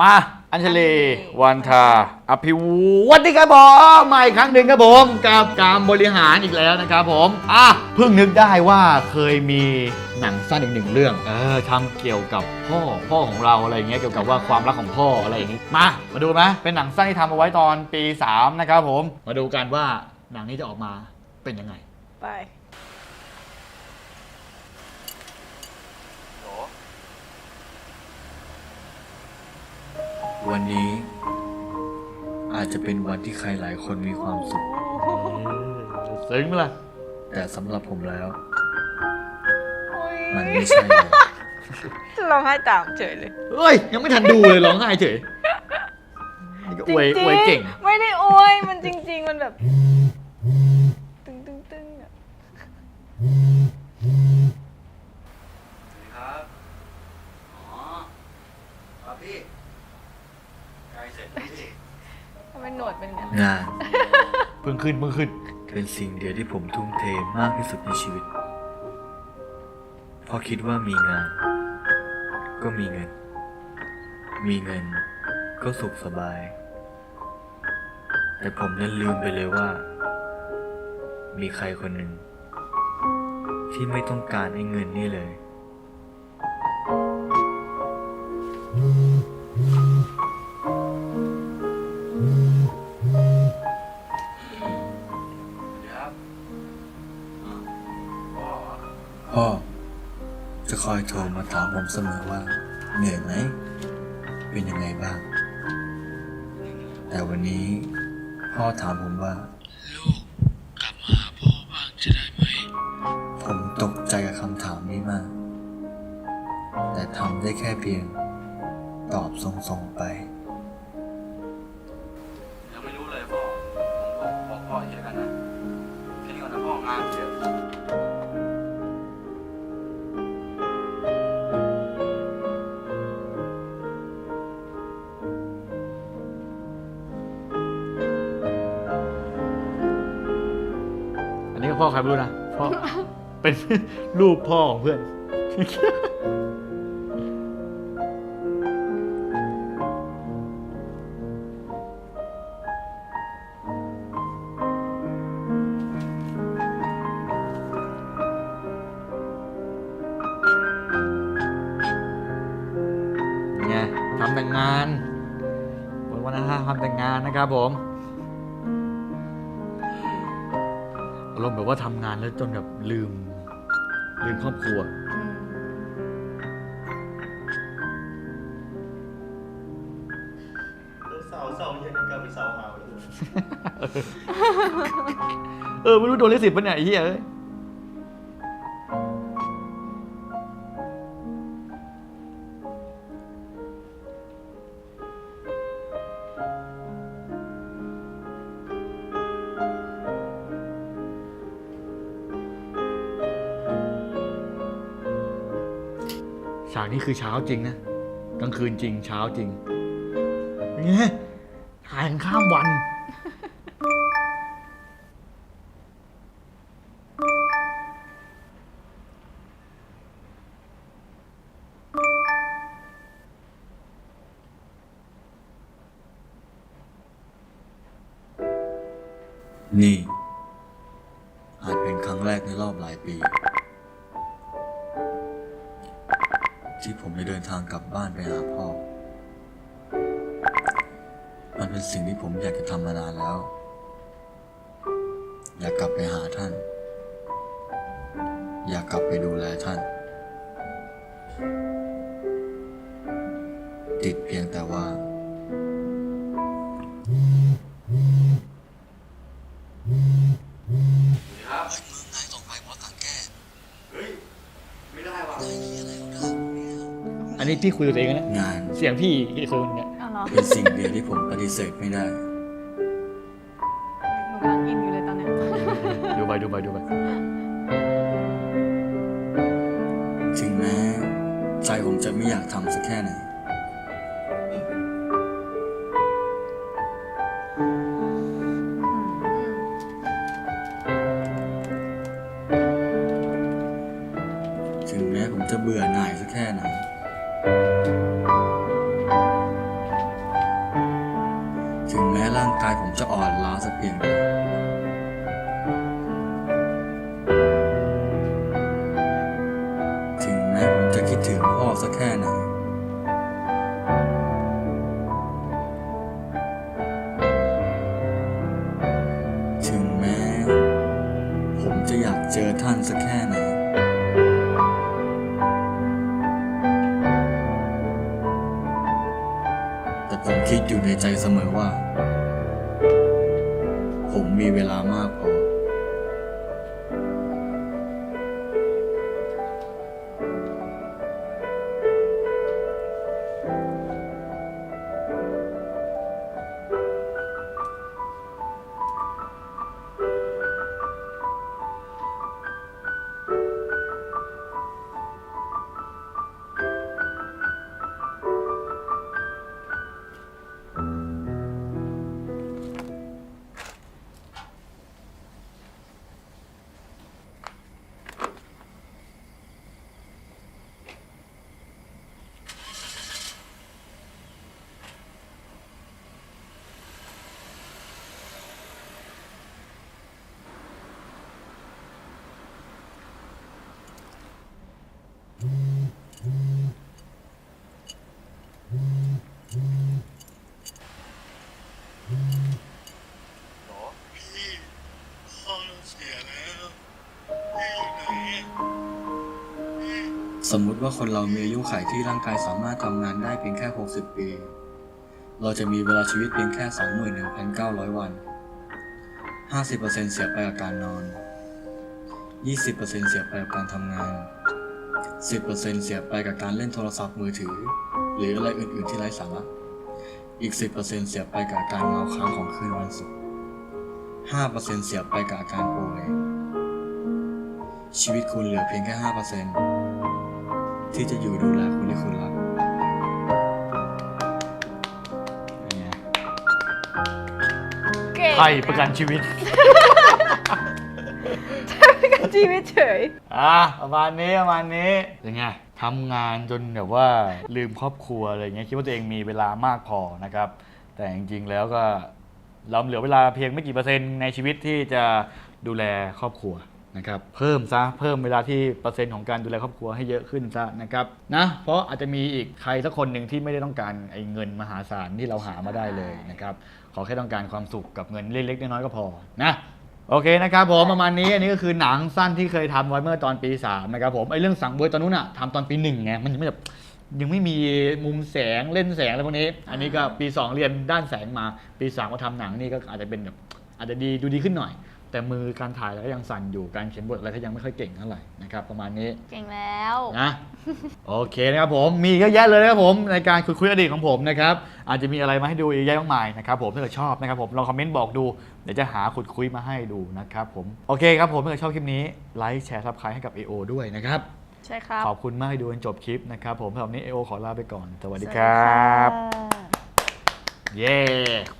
มาอัญชลีวันทา อภิวัตดีครับผมมาอีกครั้งหนึ่งครับผมกับการบริหารอีกแล้วนะครับผมอะเพิ่งนึกได้ว่าเคยมีหนังสั้นอีกหนึ่งเรื่อง เออทำเกี่ยวกับพ่อพ่อของเราอะไรอย่างเงี้ยเกี่ยวกับว่าความรักของพ่ออะไรอย่างงี้มามาดูไหมเป็นหนังสั้นที่ทำเอาไว้ตอนปี 3 นะครับผม มาดูกันว่าหนังนี้จะออกมาเป็นยังไง ไป วันนี้อาจจะเป็นวันที่ใครหลายคนมีความสุข ซึ้งไหมล่ะ แต่สำหรับผมแล้วโอ๊ยมันไม่ใช่เลยจะร้องไห้ตามเฉยเลย เฮ้ย ยังไม่ทันดูเลยร้องไห้เฉยนี่ก็อวยอวยเก่ง ไม่ได้อวย มันจริง ๆ มันแบบ ตึงตึงตึงอะ ครับ อ๋อครับพี่ใกล้เสร็จแล้วพี่ ทำไมหนวด เป็นอย่างนั้นงานเพิ่งขึ้นเพิ่งขึ้น เป็นสิ่งเดียวที่ผมทุ่มเทมากที่สุดในชีวิตเพราะคิดว่ามีงาน ก็มีเงิน มีเงิน ก็สุขสบาย แต่ผมนั้นลืมไปเลยว่า มีใครคนหนึ่ง ที่ไม่ต้องการไอ้เงินนี่เลย พ่อ จะคอยโทรมาถามผมเสมอว่า เหนื่อยไหม เป็นยังไงบ้าง แต่วันนี้พ่อถามผมว่า ลูกกลับมาหาพ่อบ้างจะได้ไหม ผมตกใจกับคำถามนี้มาก แต่ทำได้แค่เพียง ตอบส่งๆไป พ่อใครไม่รู้นะพ่อเป็นรูปพ่อของเพื่อน ไงทำแต่งงานวันวันนั้นทำแต่งงานนะครับผมารมณ์แบบว่าทำงานแล้วจนแบบลืม ลืมครอบครัวสาวสาวยังกันกับสาวหาวเลย เออไม่รู้โดนลิขสิทธิ์ปะเนี่ยไอ้เหี้ยเอ้ย ฉากนี้คือเช้าจริงนะกลางคืนจริง เช้าจริงเป็นไงถ่ายข้ามวัน นี่ อาจเป็นครั้งแรกในรอบหลายปี ที่ผมได้เดินทางกลับบ้านไปหาพ่อ มันเป็นสิ่งที่ผมอยากจะทำมานานแล้ว อยากกลับไปหาท่าน อยากกลับไปดูแลท่าน ติดเพียงแต่ว่า อันนี้พี่คุยกับตัวเองนะงานเสียงพี่ที่คุยเนี่ยอ้าวเหรอเป็นสิ่งเดียวที่ผมปฏิเสธไม่ได้ หนูกำลังอินอยู่เลยตอนเนี้ยดูไปดูไปดูไปถึงแม้ใจผมจะไม่อยากทำสักแค่ไหนถึงแม้ผมจะเบื่อหน่ายสักแค่ไหน อ่าสักเพียงใดถึงแม้ผมจะคิดถึงพ่อสักแค่ไหนถึงแม้ ผมจะอยากเจอท่านสักแค่ไหนแต่ผมคิดอยู่ในใจเสมอว่า ผมมีเวลามากพอ สมมุติว่าคนเรามีอายุขัยที่ร่างกายสามารถทำงานได้เพียงแค่ 60 ปี เราจะมีเวลาชีวิตเพียงแค่ 21,900 วัน 50%เสียไปกับการนอน 20%เสียไปกับการทำงาน 10%เสียไปกับการเล่นโทรศัพท์มือถือ หรืออะไรอื่น ๆ ที่ไร้สาระ อีก 10%เสียไปกับการเมาค้างของคืนวันศุกร์ 5%เสียไปกับอาการป่วย ชีวิตคุณเหลือเพียงแค่ 5% ที่จะอยู่ดูแลคนที่คุณรักเป็นไงเก่งไพ่ประกันชีวิตประกันชีวิตเฉย อะประมาณนี้ประมาณนี้ยังไงทำงานจนแบบว่าลืมครอบครัวอะไรเงี้ยคิดว่าตัวเองมีเวลามากพอนะครับ แต่จริงๆแล้วก็เราเหลือเวลาเพียงไม่กี่เปอร์เซ็นต์ในชีวิตที่จะดูแลครอบครัว นะครับเพิ่มซะเพิ่มเวลาที่เปอร์เซ็นต์ของการดูแลครอบครัวให้เยอะขึ้นซะนะครับนะเพราะอาจจะมีอีกใครสักคนหนึ่งที่ไม่ได้ต้องการไอ้เงินมหาศาลที่เราหามาได้เลยนะครับขอแค่ต้องการความสุขกับเงินเล็กๆน้อยๆก็พอนะโอเคนะครับผมประมาณนี้อันนี้ก็คือหนังสั้นที่เคยทำไว้เมื่อตอนปี3นะครับผมไอ้เรื่องสั่งบวยตอนนู้นอะทำตอนปีหนึ่งไงมันยังไม่แบบยังไม่มีมุมแสงเล่นแสงอะไรพวกนี้ อันนี้ก็ปี 2 เรียนด้านแสงมาปี3ก็ทำหนังนี่ก็อาจจะเป็นแบบอาจจะดีดูดีขึ้นหน่อย แต่มือการถ่ายแล้วก็ยังสั่นอยู่การเขียนบทอะไรก็ยังไม่ค่อยเก่งเท่าไหร่นะครับประมาณนี้เก่งแล้ว นะโอเคนะครับผมมีเยอะแยะเลยนะครับผมในการคุยคุยอดีตของผมนะครับอาจจะมีอะไรมาให้ดูเยอะแยะมากมายนะครับผมถ้าเกิดชอบนะครับผมลองคอมเมนต์บอกดูเดี๋ยวจะหาขุดคุยมาให้ดูนะครับผมโอเคครับผมถ้าเกิดชอบคลิปนี้ไลค์แชร์ซับสไครต์ให้กับ AO ด้วยนะครับใช่ครับขอบคุณมากที่ดูจนจบคลิปนะครับผมสำหรับวันนี้ AO ขอลาไปก่อนสวัสดีสวัสครับค่ะ เย้